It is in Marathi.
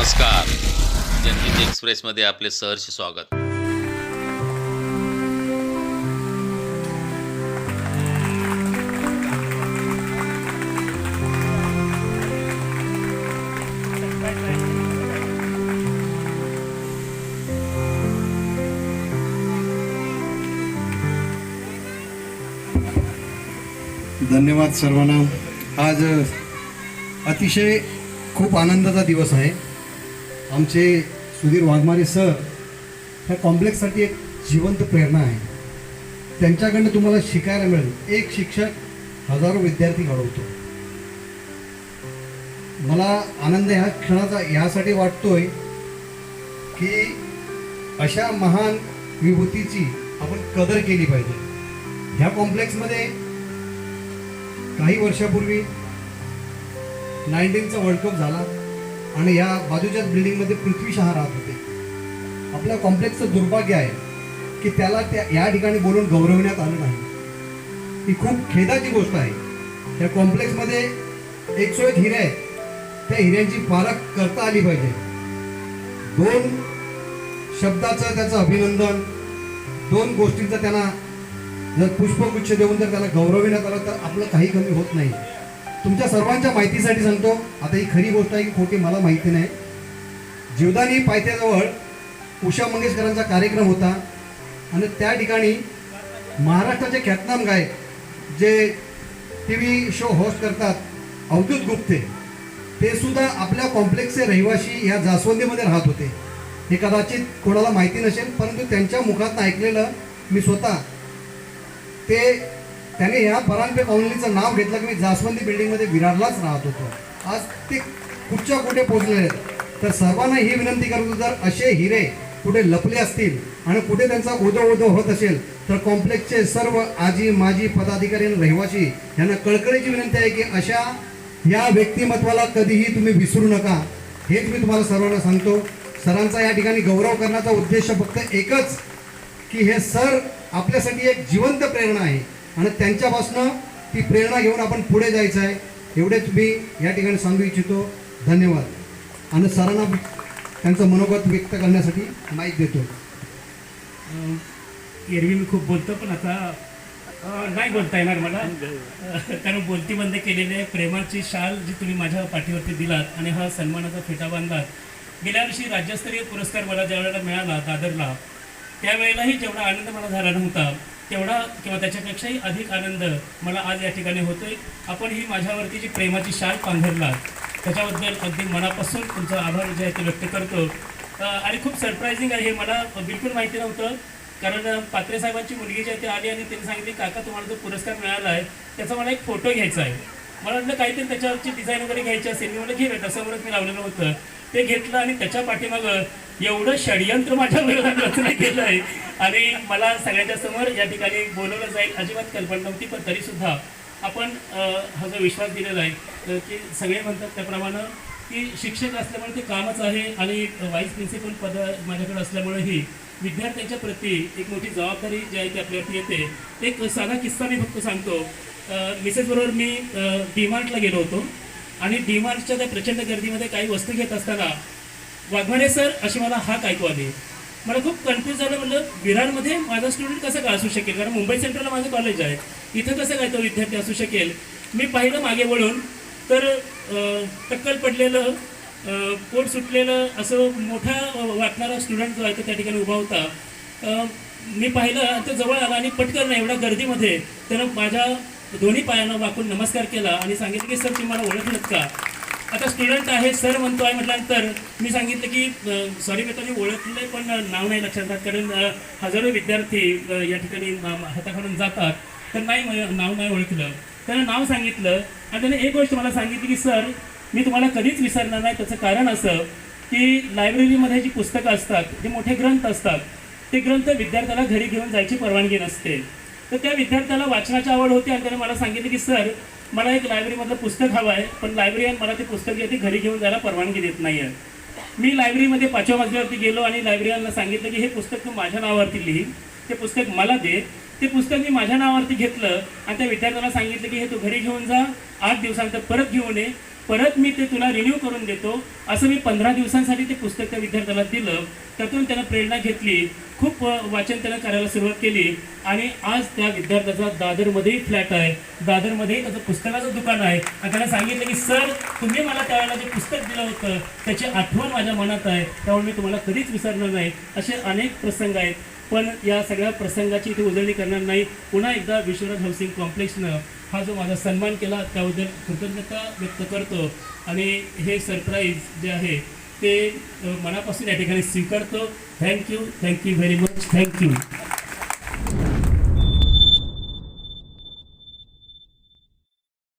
नमस्कार. जनहित एक्सप्रेसमध्ये आपले सहर्ष स्वागत. धन्यवाद सर्वांना. आज अतिशय खूप आनंदाचा दिवस आहे. आमचे सुधीर वाघमारे सर ह्या कॉम्प्लेक्ससाठी एक जिवंत प्रेरणा आहे. त्यांच्याकडनं तुम्हाला शिकायला मिळेल. एक शिक्षक हजारो विद्यार्थी घडवतो. मला आनंद ह्या क्षणाचा यासाठी वाटतोय की अशा महान विभूतीची आपण कदर केली पाहिजे. ह्या कॉम्प्लेक्समध्ये काही वर्षापूर्वी नाईन्टीनचा वर्ल्ड कप झाला. आणि या बाजूच्याच बिल्डिंगमध्ये पृथ्वी शहा राहत होते. आपल्या कॉम्प्लेक्सचं दुर्भाग्य आहे की त्याला त्या या ठिकाणी बोलून गौरवण्यात आलं नाही. ही खूप खेदाची गोष्ट आहे. त्या कॉम्प्लेक्समध्ये एकशे एक हिरे आहेत. त्या हिऱ्यांची पारख करता आली पाहिजे. दोन शब्दाचं त्याचं अभिनंदन दोन गोष्टींचं त्यांना जर पुष्पगुच्छ देऊन जर त्याला गौरविण्यात आलं तर आपलं काही कमी होत नाही. तुमच्या सर्वांच्या माहितीसाठी सांगतो. आता ही खरी गोष्ट आहे की खोटी मला माहिती नाही. जीवदानी पायथ्याजवळ उषा मंगेशकरांचा कार्यक्रम होता. आणि त्या ठिकाणी महाराष्ट्राचे ख्यातनाम गायक जे टी व्ही शो होस्ट करतात अवधूत गुप्ते ते सुद्धा आपल्या कॉम्प्लेक्सचे रहिवासी या जास्वंदीमध्ये राहत होते. हे कदाचित कोणाला माहिती नसेल परंतु त्यांच्या मुखात ऐकलेलं मी स्वतः ते त्याने ह्या परांबे कॉलनीचं नाव घेतलं की मी जास्वंदी बिल्डिंगमध्ये विरारलाच राहत होतो. आज ते कुठच्या कुठे पोहोचलेले आहेत? तर सर्वांना ही विनंती करतो जर असे हिरे कुठे लपले असतील आणि कुठे त्यांचा ओदो ओदो होत असेल तर कॉम्प्लेक्सचे सर्व आजी माजी पदाधिकारी आणि रहिवासी यांना कळकळीची विनंती आहे की अशा या व्यक्तिमत्वाला कधीही तुम्ही विसरू नका. हेच मी तुम्हाला सर्वांना सांगतो. सरांचा या ठिकाणी गौरव करण्याचा उद्देश फक्त एकच की हे सर आपल्यासाठी एक जिवंत प्रेरणा आहे. आणि त्यांच्यापासून ती प्रेरणा घेऊन आपण पुढे जायचं आहे एवढेच मी या ठिकाणी सांगू इच्छितो. धन्यवाद. आणि सरांना त्यांचं मनोगत व्यक्त करण्यासाठी माहीत देतो. एरवी मी खूप बोलतो पण आता नाही बोलता येणार मला. कारण बोलती बंद केलेले प्रेमाची शाल जी तुम्ही माझ्या पाठीवरती दिलात आणि हा सन्मानाचा फेटा बांधलात गेल्या वर्षी राज्यस्तरीय पुरस्कार मला ज्या वेळेला मिळाला दादरला त्यावेळेलाही जेवढा आनंद मला झाला नव्हता तेवढा किंवा त्याच्यापेक्षाही अधिक आनंद मला आज या ठिकाणी होतोय. आपण ही माझ्यावरती जी प्रेमाची शाल पांघरला त्याच्याबद्दल अगदी मनापासून तुमचा आभार जे आहे ते व्यक्त करतो. आणि खूप सरप्रायझिंग आहे हे मला बिलकुल माहिती नव्हतं कारण पात्रे साहेबांची मुलगी जी आहे ती आली आणि त्यांनी सांगितली काका तुम्हाला जो पुरस्कार मिळाला आहे त्याचा मला एक फोटो घ्यायचा आहे. मला वाटलं काहीतरी त्याच्यावरची डिझाईन वगैरे घ्यायची असेल. मी मला घे समोरच मी लावलेलं होतं. ते घेतलं आणि त्याच्या पाठीमागं एवढं षडयंत्र माझ्या विरोधात रचना केलं आहे. आणि मला सगळ्यांच्या समोर या ठिकाणी बोलवलं जाईल. अजिबात कल्पना नव्हती पण तरीसुद्धा आपण हा जो विश्वास दिलेला आहे की सगळे म्हणतात त्याप्रमाणे की शिक्षक असल्यामुळे ते कामच आहे आणि व्हाईस प्रिन्सिपल पद माझ्याकडे असल्यामुळेही विद्यार्थ्यांच्या प्रती एक मोठी जबाबदारी जी आहे ती आपल्यावरती येते. एक साधा किस्सा मी फक्त सांगतो. मिसेसबरोबर बरोबर मी मार्टला गेलो होतो. आणि डीमार्टच्या त्या प्रचंड गर्दीमध्ये काही वस्तू घेत असताना वाघमारे सर अशी मला हाक ऐकू आली. मला खूप कन्फ्यूज झालं म्हणलं विरारमध्ये माझा स्टुडंट कसं काय असू शकेल? कारण मुंबई सेंट्रलला माझं कॉलेज आहे. इथं कसं काय तो विद्यार्थी असू शकेल? मी पाहिलं मागे वळून तर टक्कल पडलेलं पोट सुटलेलं असं मोठा वाटणारा स्टुडंट जो आहे तो त्या ठिकाणी उभा होता. मी पाहिलं तर तो जवळ आला आणि पटकन एवढ्या गर्दीमध्ये त्यानं माझ्या दोन्ही पायांना वाकून नमस्कार केला आणि सांगितलं की सर तुम्ही मला ओळखलत का? आता स्टुडंट आहे सर म्हणतो आहे म्हटल्यानंतर मी सांगितलं की सॉरी मी मी ओळखले पण नाव नाही लक्षात राहत कारण हजारो विद्यार्थी या ठिकाणी हाताखाडून हाताखालून जातात. तर नाही नाव नाही ओळखलं. त्यानं नाव सांगितलं आणि त्याने एक गोष्ट मला सांगितली की सर मी तुम्हाला कधीच विसरणार नाही. त्याचं कारण असं की लायब्ररीमध्ये जी पुस्तकं असतात जे मोठे ग्रंथ असतात ते ग्रंथ विद्यार्थ्याला घरी घेऊन जायची परवानगी नसते. तर त्या विद्यार्थ्याला वाचनाची आवड होती आणि त्याने मला सांगितलं की सर मला एक लायब्ररीमधलं पुस्तक हवं आहे पण लायब्ररीयन मला ते पुस्तक जे आहे ते घरी घेऊन जायला परवानगी देत नाही आहे मी लायब्ररीमध्ये पाचव्या मजल्यावरती गेलो आणि लायब्ररीयनला सांगितलं की हे पुस्तक तू माझ्या नावावरती लिही ते पुस्तक मला दे. ते पुस्तक मी माझ्या नावावरती घेतलं आणि त्या विद्यार्थ्याला सांगितलं की हे तू घरी घेऊन जा आठ दिवसानंतर परत घेऊन ये परत मी ते तुला रिन्यू करून देतो. असं मी पंधरा दिवसांसाठी ते पुस्तक त्या विद्यार्थ्याला दिलं. त्यातून त्यानं प्रेरणा घेतली. खूप वाचन त्यानं करायला सुरुवात केली. आणि आज त्या विद्यार्थ्याचा दादरमध्येही फ्लॅट आहे. दादरमध्ये त्याचं पुस्तकाचं दुकान आहे. आणि त्यानं सांगितलं की सर तुम्ही मला त्यावेळेला जे पुस्तक दिलं होतं त्याची आठवण माझ्या मनात आहे. त्यामुळे मी तुम्हाला कधीच विसरणार नाही. असे अनेक प्रसंग आहेत. पण या सगळ्या प्रसंगाची इथे उजळणी करणार नाही. पुन्हा एकदा विश्वनाथ हाऊसिंग कॉम्प्लेक्सनं हा जो माझा सन्मान केला त्याबद्दल कृतज्ञता व्यक्त करतो. आणि हे सरप्राईज जे आहे ते मनापासून या ठिकाणी स्वीकारतो. Thank you thank you very much. Thank you.